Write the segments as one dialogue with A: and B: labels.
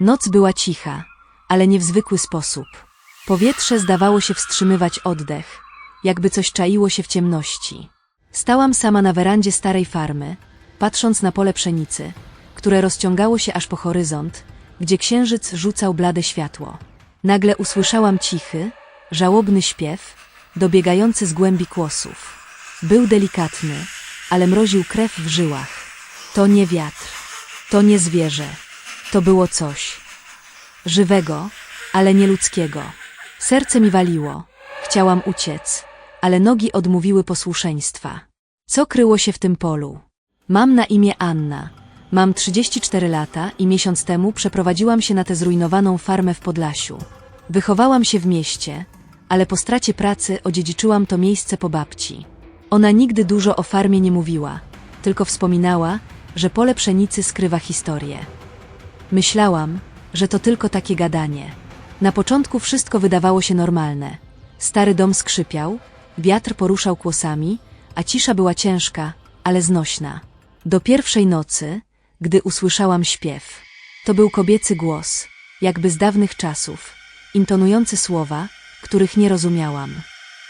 A: Noc była cicha, ale nie w zwykły sposób. Powietrze zdawało się wstrzymywać oddech, jakby coś czaiło się w ciemności. Stałam sama na werandzie starej farmy, patrząc na pole pszenicy, które rozciągało się aż po horyzont, gdzie księżyc rzucał blade światło. Nagle usłyszałam cichy, żałobny śpiew, dobiegający z głębi kłosów. Był delikatny, ale mroził krew w żyłach. To nie wiatr, to nie zwierzę, to było coś. Żywego, ale nie ludzkiego. Serce mi waliło, chciałam uciec, ale nogi odmówiły posłuszeństwa. Co kryło się w tym polu? Mam na imię Anna. Mam 34 lata i miesiąc temu przeprowadziłam się na tę zrujnowaną farmę w Podlasiu. Wychowałam się w mieście, ale po stracie pracy odziedziczyłam to miejsce po babci. Ona nigdy dużo o farmie nie mówiła, tylko wspominała, że pole pszenicy skrywa historię. Myślałam, że to tylko takie gadanie. Na początku wszystko wydawało się normalne. Stary dom skrzypiał, wiatr poruszał kłosami, a cisza była ciężka, ale znośna. Do pierwszej nocy, gdy usłyszałam śpiew. To był kobiecy głos, jakby z dawnych czasów, intonujący słowa, których nie rozumiałam.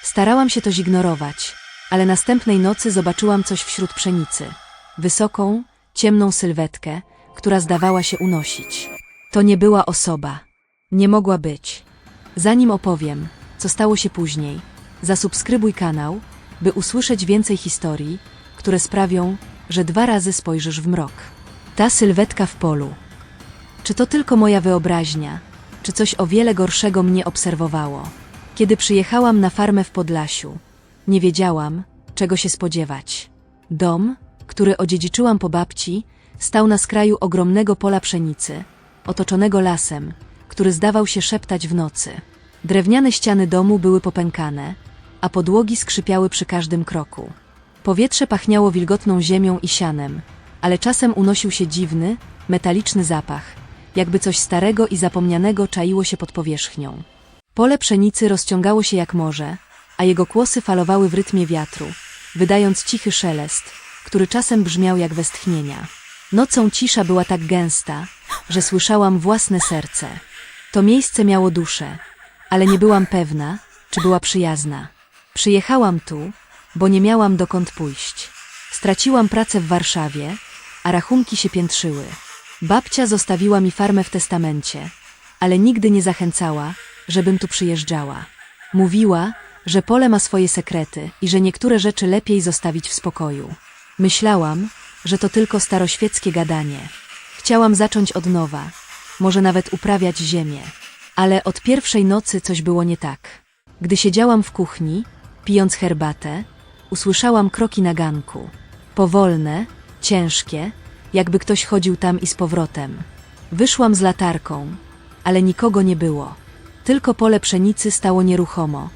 A: Starałam się to zignorować, ale następnej nocy zobaczyłam coś wśród pszenicy. Wysoką, ciemną sylwetkę, która zdawała się unosić. To nie była osoba. Nie mogła być. Zanim opowiem, co stało się później, zasubskrybuj kanał, by usłyszeć więcej historii, które sprawią, że dwa razy spojrzysz w mrok. Ta sylwetka w polu. Czy to tylko moja wyobraźnia, czy coś o wiele gorszego mnie obserwowało? Kiedy przyjechałam na farmę w Podlasiu, nie wiedziałam, czego się spodziewać. Dom, który odziedziczyłam po babci, stał na skraju ogromnego pola pszenicy, otoczonego lasem, który zdawał się szeptać w nocy. Drewniane ściany domu były popękane, a podłogi skrzypiały przy każdym kroku. Powietrze pachniało wilgotną ziemią i sianem, ale czasem unosił się dziwny, metaliczny zapach, jakby coś starego i zapomnianego czaiło się pod powierzchnią. Pole pszenicy rozciągało się jak morze, a jego kłosy falowały w rytmie wiatru, wydając cichy szelest, który czasem brzmiał jak westchnienia. Nocą cisza była tak gęsta, że słyszałam własne serce. To miejsce miało duszę, ale nie byłam pewna, czy była przyjazna. Przyjechałam tu, bo nie miałam dokąd pójść. Straciłam pracę w Warszawie, a rachunki się piętrzyły. Babcia zostawiła mi farmę w testamencie, ale nigdy nie zachęcała, żebym tu przyjeżdżała. Mówiła, że pole ma swoje sekrety i że niektóre rzeczy lepiej zostawić w spokoju. Myślałam, że to tylko staroświeckie gadanie. Chciałam zacząć od nowa, może nawet uprawiać ziemię. Ale od pierwszej nocy coś było nie tak. Gdy siedziałam w kuchni, pijąc herbatę, usłyszałam kroki na ganku. Powolne, ciężkie, jakby ktoś chodził tam i z powrotem. Wyszłam z latarką, ale nikogo nie było. Tylko pole pszenicy stało nieruchomo,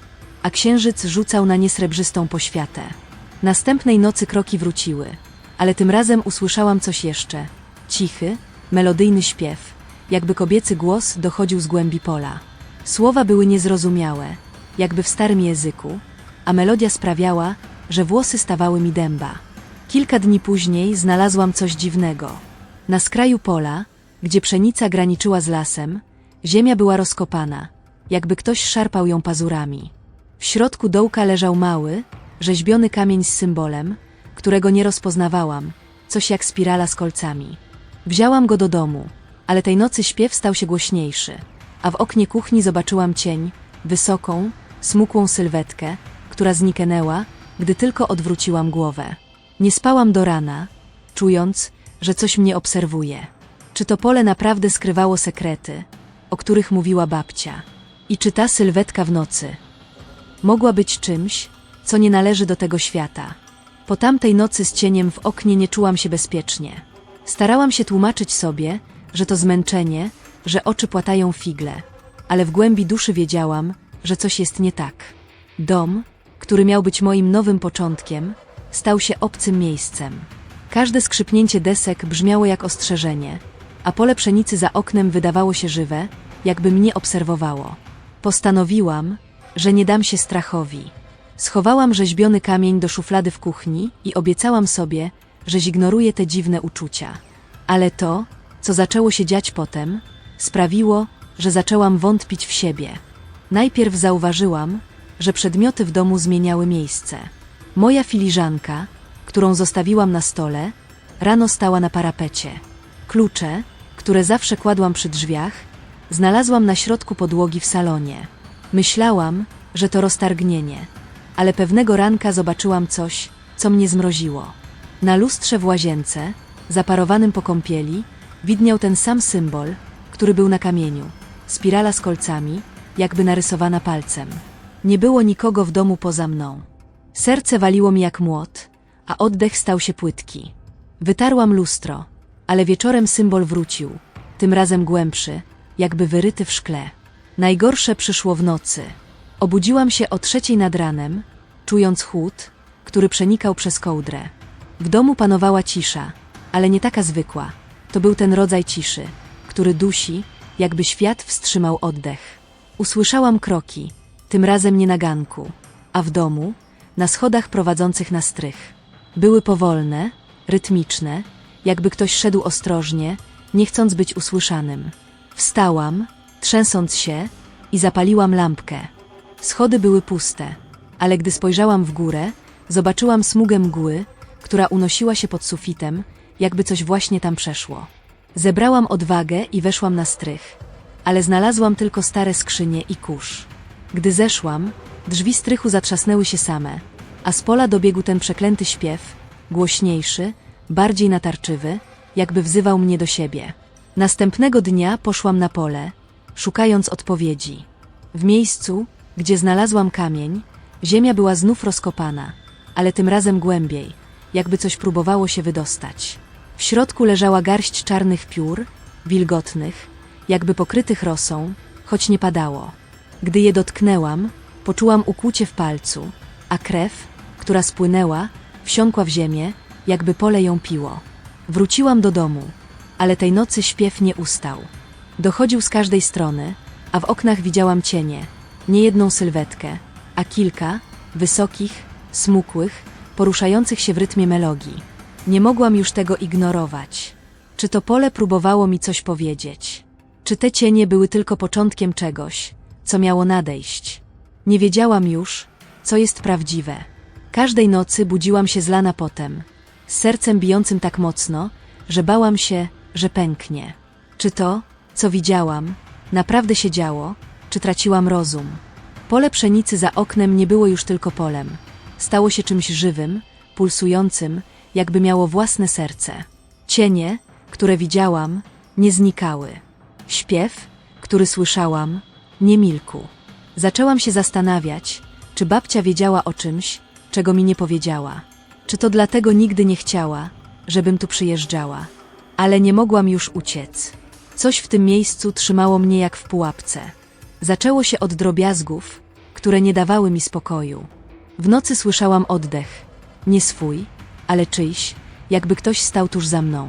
A: a księżyc rzucał na nie srebrzystą poświatę. Następnej nocy kroki wróciły, ale tym razem usłyszałam coś jeszcze. Cichy, melodyjny śpiew, jakby kobiecy głos dochodził z głębi pola. Słowa były niezrozumiałe, jakby w starym języku, a melodia sprawiała, że włosy stawały mi dęba. Kilka dni później znalazłam coś dziwnego. Na skraju pola, gdzie pszenica graniczyła z lasem, ziemia była rozkopana, jakby ktoś szarpał ją pazurami. W środku dołka leżał mały, rzeźbiony kamień z symbolem, którego nie rozpoznawałam, coś jak spirala z kolcami. Wzięłam go do domu, ale tej nocy śpiew stał się głośniejszy, a w oknie kuchni zobaczyłam cień, wysoką, smukłą sylwetkę, która zniknęła, gdy tylko odwróciłam głowę. Nie spałam do rana, czując, że coś mnie obserwuje. Czy to pole naprawdę skrywało sekrety, o których mówiła babcia? I czy ta sylwetka w nocy mogła być czymś, co nie należy do tego świata? Po tamtej nocy z cieniem w oknie nie czułam się bezpiecznie. Starałam się tłumaczyć sobie, że to zmęczenie, że oczy płatają figle, ale w głębi duszy wiedziałam, że coś jest nie tak. Dom, który miał być moim nowym początkiem, stał się obcym miejscem. Każde skrzypnięcie desek brzmiało jak ostrzeżenie, a pole pszenicy za oknem wydawało się żywe, jakby mnie obserwowało. Postanowiłam, że nie dam się strachowi. Schowałam rzeźbiony kamień do szuflady w kuchni i obiecałam sobie, że zignoruję te dziwne uczucia. Ale to, co zaczęło się dziać potem, sprawiło, że zaczęłam wątpić w siebie. Najpierw zauważyłam, że przedmioty w domu zmieniały miejsce. Moja filiżanka, którą zostawiłam na stole, rano stała na parapecie. Klucze, które zawsze kładłam przy drzwiach, znalazłam na środku podłogi w salonie. Myślałam, że to roztargnienie, ale pewnego ranka zobaczyłam coś, co mnie zmroziło. Na lustrze w łazience, zaparowanym po kąpieli, widniał ten sam symbol, który był na kamieniu. Spirala z kolcami, jakby narysowana palcem. Nie było nikogo w domu poza mną. Serce waliło mi jak młot, a oddech stał się płytki. Wytarłam lustro, ale wieczorem symbol wrócił, tym razem głębszy, jakby wyryty w szkle. Najgorsze przyszło w nocy. Obudziłam się o trzeciej nad ranem, czując chłód, który przenikał przez kołdrę. W domu panowała cisza, ale nie taka zwykła. To był ten rodzaj ciszy, który dusi, jakby świat wstrzymał oddech. Usłyszałam kroki, tym razem nie na ganku, a w domu, na schodach prowadzących na strych. Były powolne, rytmiczne, jakby ktoś szedł ostrożnie, nie chcąc być usłyszanym. Wstałam, trzęsąc się, i zapaliłam lampkę. Schody były puste, ale gdy spojrzałam w górę, zobaczyłam smugę mgły, która unosiła się pod sufitem, jakby coś właśnie tam przeszło. Zebrałam odwagę i weszłam na strych, ale znalazłam tylko stare skrzynie i kurz. Gdy zeszłam, drzwi strychu zatrzasnęły się same, a z pola dobiegł ten przeklęty śpiew, głośniejszy, bardziej natarczywy, jakby wzywał mnie do siebie. Następnego dnia poszłam na pole, szukając odpowiedzi. W miejscu, gdzie znalazłam kamień, ziemia była znów rozkopana, ale tym razem głębiej, jakby coś próbowało się wydostać. W środku leżała garść czarnych piór, wilgotnych, jakby pokrytych rosą, choć nie padało. Gdy je dotknęłam, poczułam ukłucie w palcu, a krew, która spłynęła, wsiąkła w ziemię, jakby pole ją piło. Wróciłam do domu, ale tej nocy śpiew nie ustał. Dochodził z każdej strony, a w oknach widziałam cienie, nie jedną sylwetkę, a kilka, wysokich, smukłych, poruszających się w rytmie melodii. Nie mogłam już tego ignorować. Czy to pole próbowało mi coś powiedzieć? Czy te cienie były tylko początkiem czegoś, co miało nadejść? Nie wiedziałam już, co jest prawdziwe. Każdej nocy budziłam się zlana potem, z sercem bijącym tak mocno, że bałam się, że pęknie. Czy to, co widziałam, naprawdę się działo, czy traciłam rozum? Pole pszenicy za oknem nie było już tylko polem. Stało się czymś żywym, pulsującym, jakby miało własne serce. Cienie, które widziałam, nie znikały. Śpiew, który słyszałam, nie milkł. Zaczęłam się zastanawiać, czy babcia wiedziała o czymś, czego mi nie powiedziała. Czy to dlatego nigdy nie chciała, żebym tu przyjeżdżała. Ale nie mogłam już uciec. Coś w tym miejscu trzymało mnie jak w pułapce. Zaczęło się od drobiazgów, które nie dawały mi spokoju. W nocy słyszałam oddech, nie swój, ale czyjś, jakby ktoś stał tuż za mną.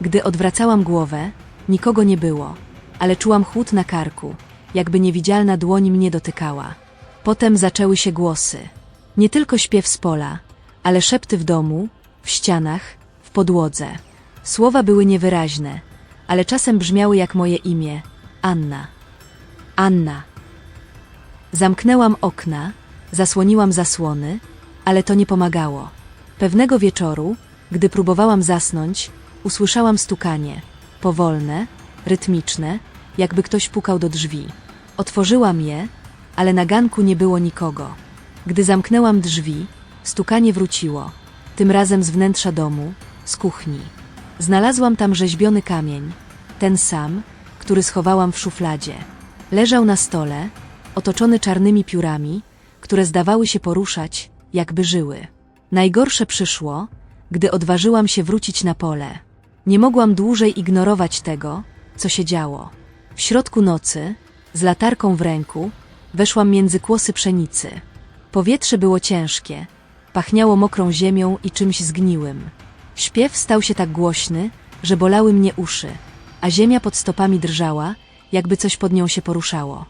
A: Gdy odwracałam głowę, nikogo nie było, ale czułam chłód na karku, jakby niewidzialna dłoń mnie dotykała. Potem zaczęły się głosy. Nie tylko śpiew z pola, ale szepty w domu, w ścianach, w podłodze. Słowa były niewyraźne, ale czasem brzmiały jak moje imię Anna. Anna. Zamknęłam okna, zasłoniłam zasłony, ale to nie pomagało. Pewnego wieczoru, gdy próbowałam zasnąć, usłyszałam stukanie, powolne, rytmiczne, jakby ktoś pukał do drzwi. Otworzyłam je, ale na ganku nie było nikogo. Gdy zamknęłam drzwi, stukanie wróciło, tym razem z wnętrza domu, z kuchni. Znalazłam tam rzeźbiony kamień, ten sam, który schowałam w szufladzie. Leżał na stole, otoczony czarnymi piórami, które zdawały się poruszać, jakby żyły. Najgorsze przyszło, gdy odważyłam się wrócić na pole. Nie mogłam dłużej ignorować tego, co się działo. W środku nocy, z latarką w ręku, weszłam między kłosy pszenicy. Powietrze było ciężkie, pachniało mokrą ziemią i czymś zgniłym. Śpiew stał się tak głośny, że bolały mnie uszy, a ziemia pod stopami drżała, jakby coś pod nią się poruszało.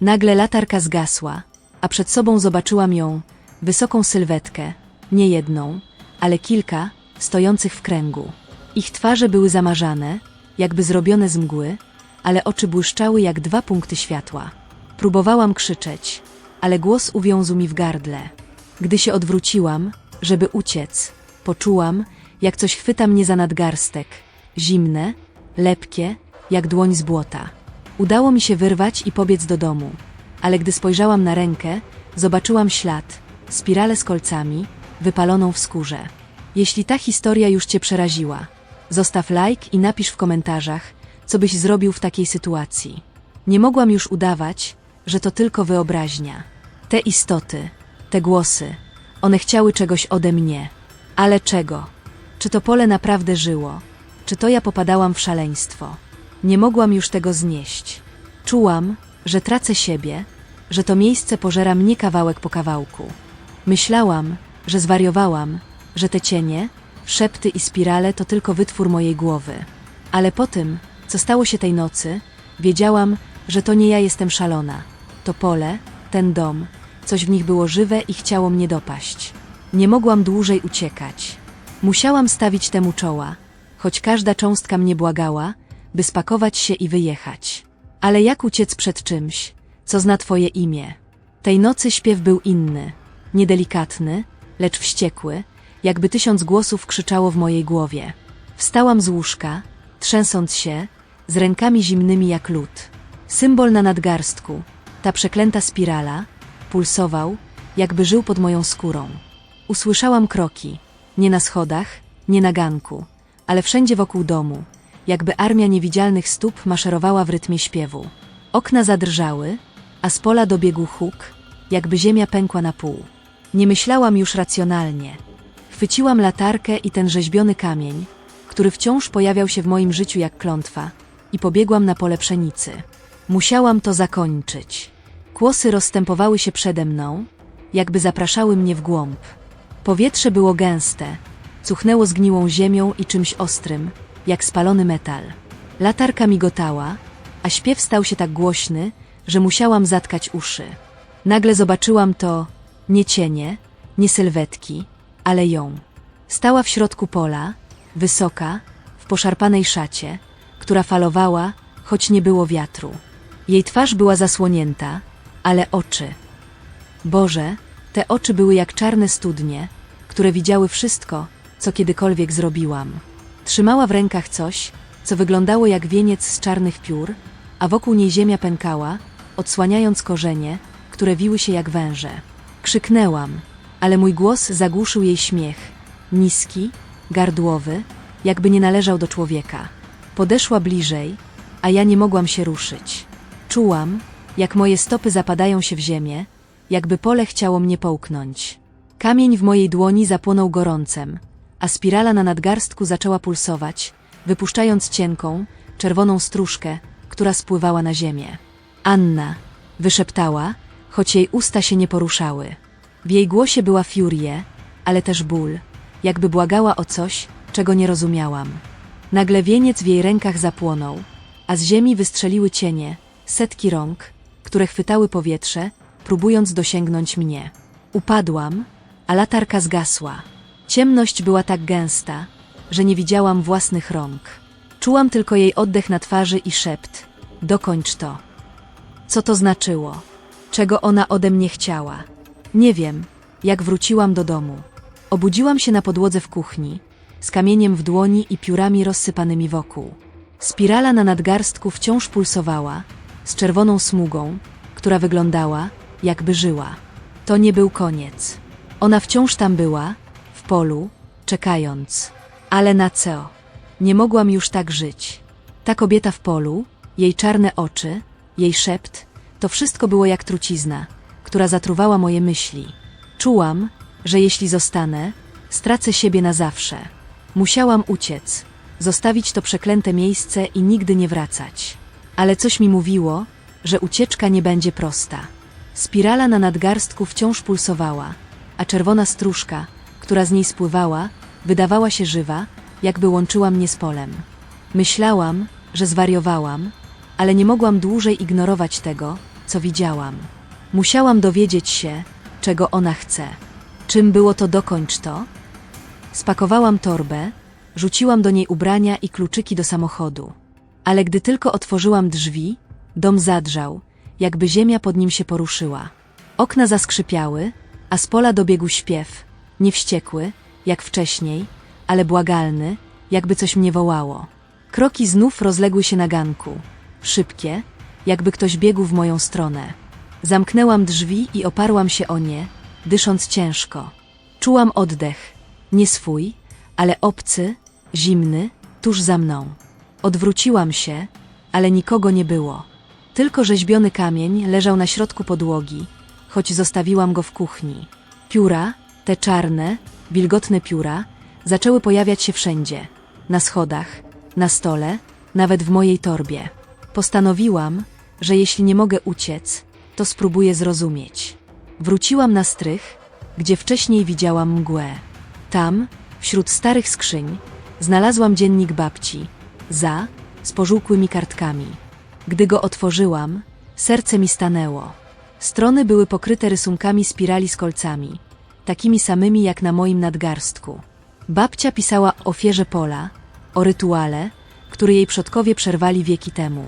A: Nagle latarka zgasła, a przed sobą zobaczyłam ją, wysoką sylwetkę, nie jedną, ale kilka, stojących w kręgu. Ich twarze były zamarzane, jakby zrobione z mgły, ale oczy błyszczały jak dwa punkty światła. Próbowałam krzyczeć, ale głos uwiązł mi w gardle. Gdy się odwróciłam, żeby uciec, poczułam, jak coś chwyta mnie za nadgarstek. Zimne, lepkie, jak dłoń z błota. Udało mi się wyrwać i pobiec do domu, ale gdy spojrzałam na rękę, zobaczyłam ślad, spiralę z kolcami, wypaloną w skórze. Jeśli ta historia już Cię przeraziła, zostaw like i napisz w komentarzach, co byś zrobił w takiej sytuacji. Nie mogłam już udawać, że to tylko wyobraźnia. Te istoty, te głosy, one chciały czegoś ode mnie. Ale czego? Czy to pole naprawdę żyło? Czy to ja popadałam w szaleństwo? Nie mogłam już tego znieść. Czułam, że tracę siebie, że to miejsce pożera mnie kawałek po kawałku. Myślałam, że zwariowałam, że te cienie, szepty i spirale to tylko wytwór mojej głowy. Ale po tym, co stało się tej nocy, wiedziałam, że to nie ja jestem szalona. To pole, ten dom, coś w nich było żywe i chciało mnie dopaść. Nie mogłam dłużej uciekać. Musiałam stawić temu czoła, choć każda cząstka mnie błagała, by spakować się i wyjechać. Ale jak uciec przed czymś, co zna twoje imię? Tej nocy śpiew był inny, niedelikatny, lecz wściekły, jakby tysiąc głosów krzyczało w mojej głowie. Wstałam z łóżka, trzęsąc się, z rękami zimnymi jak lód. Symbol na nadgarstku, ta przeklęta spirala, pulsował, jakby żył pod moją skórą. Usłyszałam kroki, nie na schodach, nie na ganku, ale wszędzie wokół domu, jakby armia niewidzialnych stóp maszerowała w rytmie śpiewu. Okna zadrżały, a z pola dobiegł huk, jakby ziemia pękła na pół. Nie myślałam już racjonalnie. Chwyciłam latarkę i ten rzeźbiony kamień, który wciąż pojawiał się w moim życiu jak klątwa, i pobiegłam na pole pszenicy. Musiałam to zakończyć. Kłosy rozstępowały się przede mną, jakby zapraszały mnie w głąb. Powietrze było gęste, cuchnęło zgniłą ziemią i czymś ostrym, jak spalony metal. Latarka migotała, a śpiew stał się tak głośny, że musiałam zatkać uszy. Nagle zobaczyłam to nie cienie, nie sylwetki, ale ją. Stała w środku pola, wysoka, w poszarpanej szacie, która falowała, choć nie było wiatru. Jej twarz była zasłonięta, ale oczy. Boże, te oczy były jak czarne studnie, które widziały wszystko, co kiedykolwiek zrobiłam. Trzymała w rękach coś, co wyglądało jak wieniec z czarnych piór, a wokół niej ziemia pękała, odsłaniając korzenie, które wiły się jak węże. Krzyknęłam, ale mój głos zagłuszył jej śmiech, niski, gardłowy, jakby nie należał do człowieka. Podeszła bliżej, a ja nie mogłam się ruszyć. Czułam, jak moje stopy zapadają się w ziemię, jakby pole chciało mnie połknąć. Kamień w mojej dłoni zapłonął gorącem, a spirala na nadgarstku zaczęła pulsować, wypuszczając cienką, czerwoną stróżkę, która spływała na ziemię. Anna, wyszeptała, choć jej usta się nie poruszały. W jej głosie była furie, ale też ból, jakby błagała o coś, czego nie rozumiałam. Nagle wieniec w jej rękach zapłonął, a z ziemi wystrzeliły cienie, setki rąk, które chwytały powietrze, próbując dosięgnąć mnie. Upadłam, a latarka zgasła. Ciemność była tak gęsta, że nie widziałam własnych rąk. Czułam tylko jej oddech na twarzy i szept: Dokończ to. Co to znaczyło? Czego ona ode mnie chciała? Nie wiem, jak wróciłam do domu. Obudziłam się na podłodze w kuchni, z kamieniem w dłoni i piórami rozsypanymi wokół. Spirala na nadgarstku wciąż pulsowała, z czerwoną smugą, która wyglądała, jakby żyła. To nie był koniec. Ona wciąż tam była, polu, czekając. Ale na co? Nie mogłam już tak żyć. Ta kobieta w polu, jej czarne oczy, jej szept, to wszystko było jak trucizna, która zatruwała moje myśli. Czułam, że jeśli zostanę, stracę siebie na zawsze. Musiałam uciec, zostawić to przeklęte miejsce i nigdy nie wracać. Ale coś mi mówiło, że ucieczka nie będzie prosta. Spirala na nadgarstku wciąż pulsowała, a czerwona stróżka, która z niej spływała, wydawała się żywa, jakby łączyła mnie z polem. Myślałam, że zwariowałam, ale nie mogłam dłużej ignorować tego, co widziałam. Musiałam dowiedzieć się, czego ona chce. Czym było to dokończ to? Spakowałam torbę, rzuciłam do niej ubrania i kluczyki do samochodu. Ale gdy tylko otworzyłam drzwi, dom zadrżał, jakby ziemia pod nim się poruszyła. Okna zaskrzypiały, a z pola dobiegł śpiew, nie wściekły, jak wcześniej, ale błagalny, jakby coś mnie wołało. Kroki znów rozległy się na ganku, szybkie, jakby ktoś biegł w moją stronę. Zamknęłam drzwi i oparłam się o nie, dysząc ciężko. Czułam oddech, nie swój, ale obcy, zimny, tuż za mną. Odwróciłam się, ale nikogo nie było. Tylko rzeźbiony kamień leżał na środku podłogi, choć zostawiłam go w kuchni. Pióra, te czarne, wilgotne pióra, zaczęły pojawiać się wszędzie. Na schodach, na stole, nawet w mojej torbie. Postanowiłam, że jeśli nie mogę uciec, to spróbuję zrozumieć. Wróciłam na strych, gdzie wcześniej widziałam mgłę. Tam, wśród starych skrzyń, znalazłam dziennik babci, za, z pożółkłymi kartkami. Gdy go otworzyłam, serce mi stanęło. Strony były pokryte rysunkami spirali z kolcami, takimi samymi jak na moim nadgarstku. Babcia pisała o ofierze pola, o rytuale, który jej przodkowie przerwali wieki temu.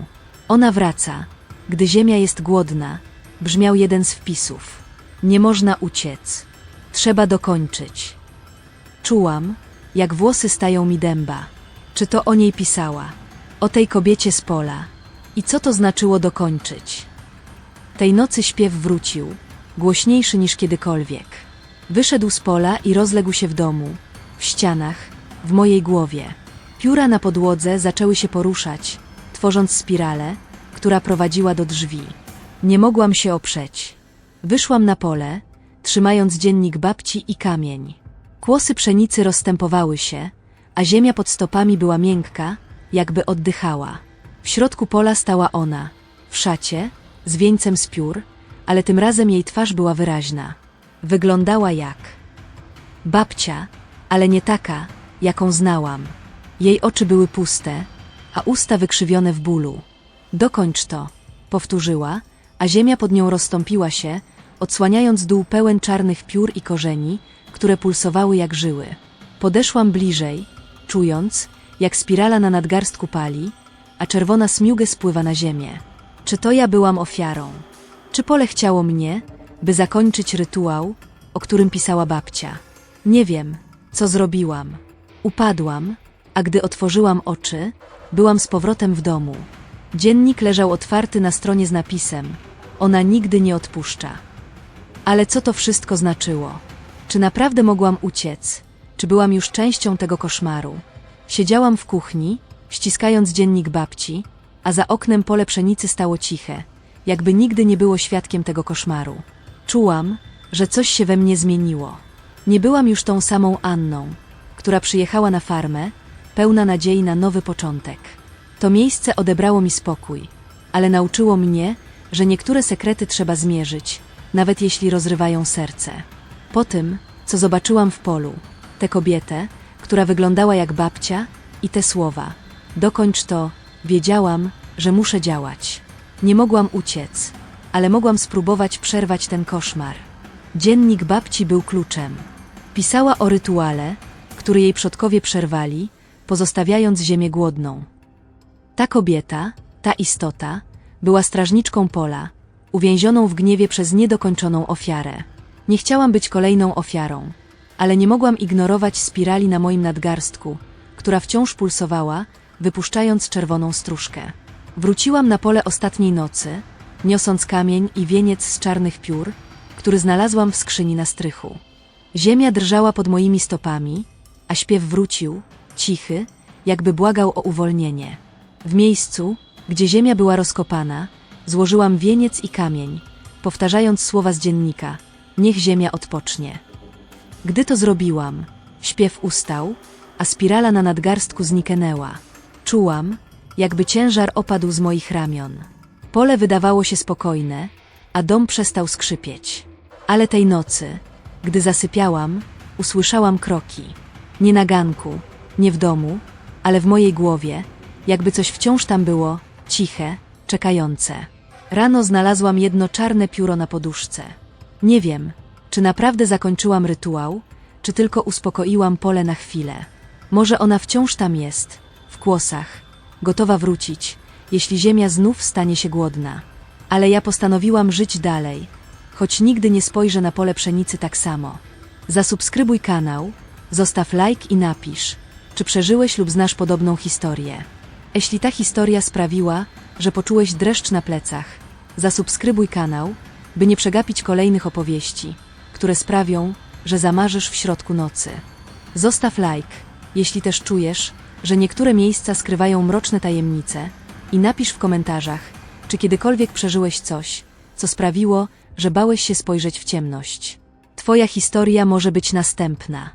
A: Ona wraca, gdy ziemia jest głodna, brzmiał jeden z wpisów. Nie można uciec. Trzeba dokończyć. Czułam, jak włosy stają mi dęba. Czy to o niej pisała? O tej kobiecie z pola. I co to znaczyło dokończyć? Tej nocy śpiew wrócił, głośniejszy niż kiedykolwiek. Wyszedł z pola i rozległ się w domu, w ścianach, w mojej głowie. Pióra na podłodze zaczęły się poruszać, tworząc spiralę, która prowadziła do drzwi. Nie mogłam się oprzeć. Wyszłam na pole, trzymając dziennik babci i kamień. Kłosy pszenicy rozstępowały się, a ziemia pod stopami była miękka, jakby oddychała. W środku pola stała ona, w szacie, z wieńcem z piór, ale tym razem jej twarz była wyraźna. Wyglądała jak babcia, ale nie taka, jaką znałam. Jej oczy były puste, a usta wykrzywione w bólu. Dokończ to, powtórzyła, a ziemia pod nią rozstąpiła się, odsłaniając dół pełen czarnych piór i korzeni, które pulsowały jak żyły. Podeszłam bliżej, czując, jak spirala na nadgarstku pali, a czerwona smiugę spływa na ziemię. Czy to ja byłam ofiarą? Czy pole chciało mnie, by zakończyć rytuał, o którym pisała babcia? Nie wiem, co zrobiłam. Upadłam, a gdy otworzyłam oczy, byłam z powrotem w domu. Dziennik leżał otwarty na stronie z napisem: Ona nigdy nie odpuszcza. Ale co to wszystko znaczyło? Czy naprawdę mogłam uciec? Czy byłam już częścią tego koszmaru? Siedziałam w kuchni, ściskając dziennik babci, a za oknem pole pszenicy stało ciche, jakby nigdy nie było świadkiem tego koszmaru. Czułam, że coś się we mnie zmieniło. Nie byłam już tą samą Anną, która przyjechała na farmę, pełna nadziei na nowy początek. To miejsce odebrało mi spokój, ale nauczyło mnie, że niektóre sekrety trzeba zmierzyć, nawet jeśli rozrywają serce. Po tym, co zobaczyłam w polu, tę kobietę, która wyglądała jak babcia, i te słowa: Dokończ to, wiedziałam, że muszę działać. Nie mogłam uciec, ale mogłam spróbować przerwać ten koszmar. Dziennik babci był kluczem. Pisała o rytuale, który jej przodkowie przerwali, pozostawiając ziemię głodną. Ta kobieta, ta istota, była strażniczką pola, uwięzioną w gniewie przez niedokończoną ofiarę. Nie chciałam być kolejną ofiarą, ale nie mogłam ignorować spirali na moim nadgarstku, która wciąż pulsowała, wypuszczając czerwoną stróżkę. Wróciłam na pole ostatniej nocy, niosąc kamień i wieniec z czarnych piór, który znalazłam w skrzyni na strychu. Ziemia drżała pod moimi stopami, a śpiew wrócił, cichy, jakby błagał o uwolnienie. W miejscu, gdzie ziemia była rozkopana, złożyłam wieniec i kamień, powtarzając słowa z dziennika: Niech ziemia odpocznie. Gdy to zrobiłam, śpiew ustał, a spirala na nadgarstku zniknęła. Czułam, jakby ciężar opadł z moich ramion. Pole wydawało się spokojne, a dom przestał skrzypieć. Ale tej nocy, gdy zasypiałam, usłyszałam kroki. Nie na ganku, nie w domu, ale w mojej głowie, jakby coś wciąż tam było, ciche, czekające. Rano znalazłam jedno czarne pióro na poduszce. Nie wiem, czy naprawdę zakończyłam rytuał, czy tylko uspokoiłam pole na chwilę. Może ona wciąż tam jest, w kłosach, gotowa wrócić, jeśli ziemia znów stanie się głodna. Ale ja postanowiłam żyć dalej, choć nigdy nie spojrzę na pole pszenicy tak samo. Zasubskrybuj kanał, zostaw like i napisz, czy przeżyłeś lub znasz podobną historię. Jeśli ta historia sprawiła, że poczułeś dreszcz na plecach, zasubskrybuj kanał, by nie przegapić kolejnych opowieści, które sprawią, że zamarzysz w środku nocy. Zostaw like, jeśli też czujesz, że niektóre miejsca skrywają mroczne tajemnice i napisz w komentarzach, czy kiedykolwiek przeżyłeś coś, co sprawiło, że bałeś się spojrzeć w ciemność. Twoja historia może być następna.